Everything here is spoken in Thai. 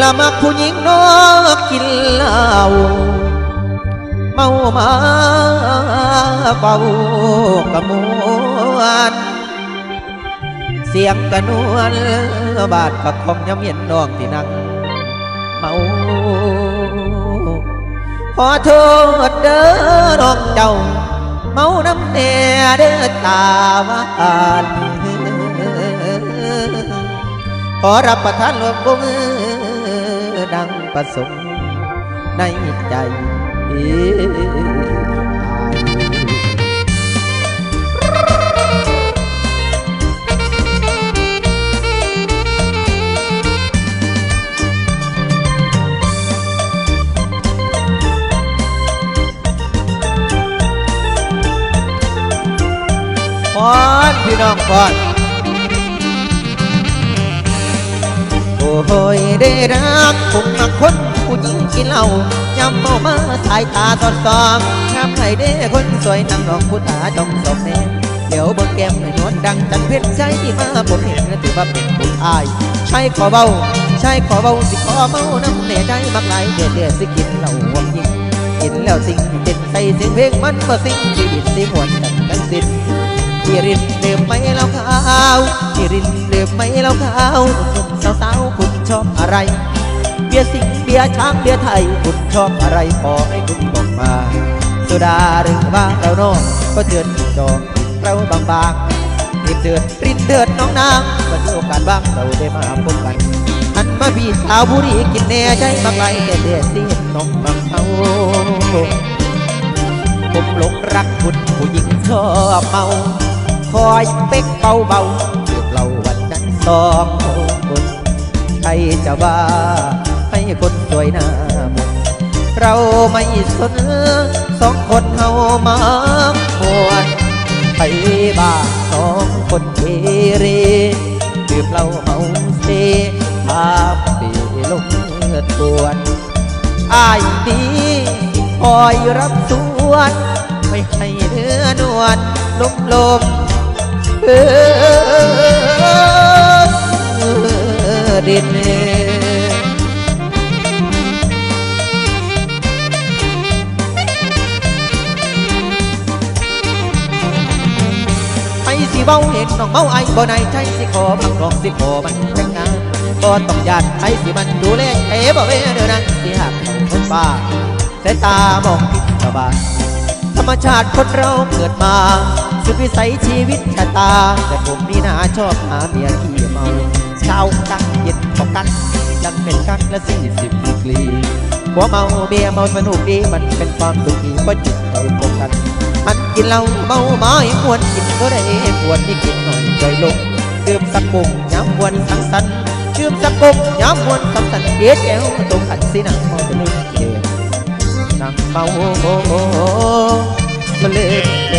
ละมักผู้หญิงนอกกินเหล้าเมามาเฝ้ากระมวลเสียงกระนวลบาดกับของยำเย็นน้องที่นั่งเมาขอโทษเด้อน้องเจ้า เมาน้ำแน่เด้อตาหวานขอรับประทานรวมวง ดังประสงค์ในใจพอนพี่น้องพอน โอ้ยได้รักผมมาคนผู้หญิงกินเหล้ายำเมามาสายตาตอนสองงามใครได้คนสวยนางรองผู้ตาจ้องสมเนเดี๋ยวบิ่งแก้มให้นวลดังจันเพชรใจที่มาผมเห็นถือว่าเป็นผู้อาย ใช่ขอเบา ใช่ขอเบาสิขอเมาน้ำเน่ใจมักไหลเดือดเดือดสิกินเหล้าหวงยิงกินแล้วสิ่งที่เป็นใส่เสียงเพลงมันก็สิ่งชีวิตสิหวนกันกันสิ้นพี่รินเดิมไหมเล่าขาว นเดิมไหมเล่าขาวหนุ่มสาวๆคุณชอบอะไร เบียร์สิงเบียร์ช้างเบียร์ไทยคุณชอบอะไรขอให้คุณบอกมาสุดาหรือว่าเราโน่ก็เตือนจองเราบางๆรีบเดือดรินเดือดน้องนางมามีโอกาสบ้างเราได้มาพบกันหันมาพี่สาวบุรีกินแน่ใจมากไกลแต่เดือดสิน้องบางเขาผมหลงรักคุณผู้หญิงชอบเมา คอยเป๊กเบาเบาเหล้าวันนั้นสองคนใครจะว่าให้คนสวยหน้ามนเราไม่สนสองคนเฮามามวนไปบ้านสองคนเกเรดื่มเหล้าเมาเซพาไปลงเงินปวนอายดีคอยรับสวน ไม่ให้เนื้อนวลลมลม ดินไอ้สิเว้าเห็นน้องเมาไอ้บ่ในใจสิขอพักรองสิขอมันแต่งงานบ่ต้องยานไอ้สิมันดูแลเอ๋บ่เว้เด้อนั้นสิหักคนบ้าสายตามองผิดชาวบ้าน มชาติคนเราเกิดมา สุดวิสัยชีวิตชะตา แต่ผมนี่นาชอบหาเมียขี้เมาเช้ากักเย็นก็กักยังเป็นกักละสี่สิบดีกรีหัวเมาเบียร์เมาสนุกดีมันเป็นความสุขที่ก็จิตใจตรงกันมันกินเหล้าเมาไม้มวนกินก็ได้ปวดที่กินหน่อยใจลงดื่มสักปุ่มย้ำวนสังสรรค์ดื่มสักปุ่มย้ำวนสังสรรค์เดี๋ยวแก้วตรงกันสินังเมาจะลืมเกนั่งเมามัน my lips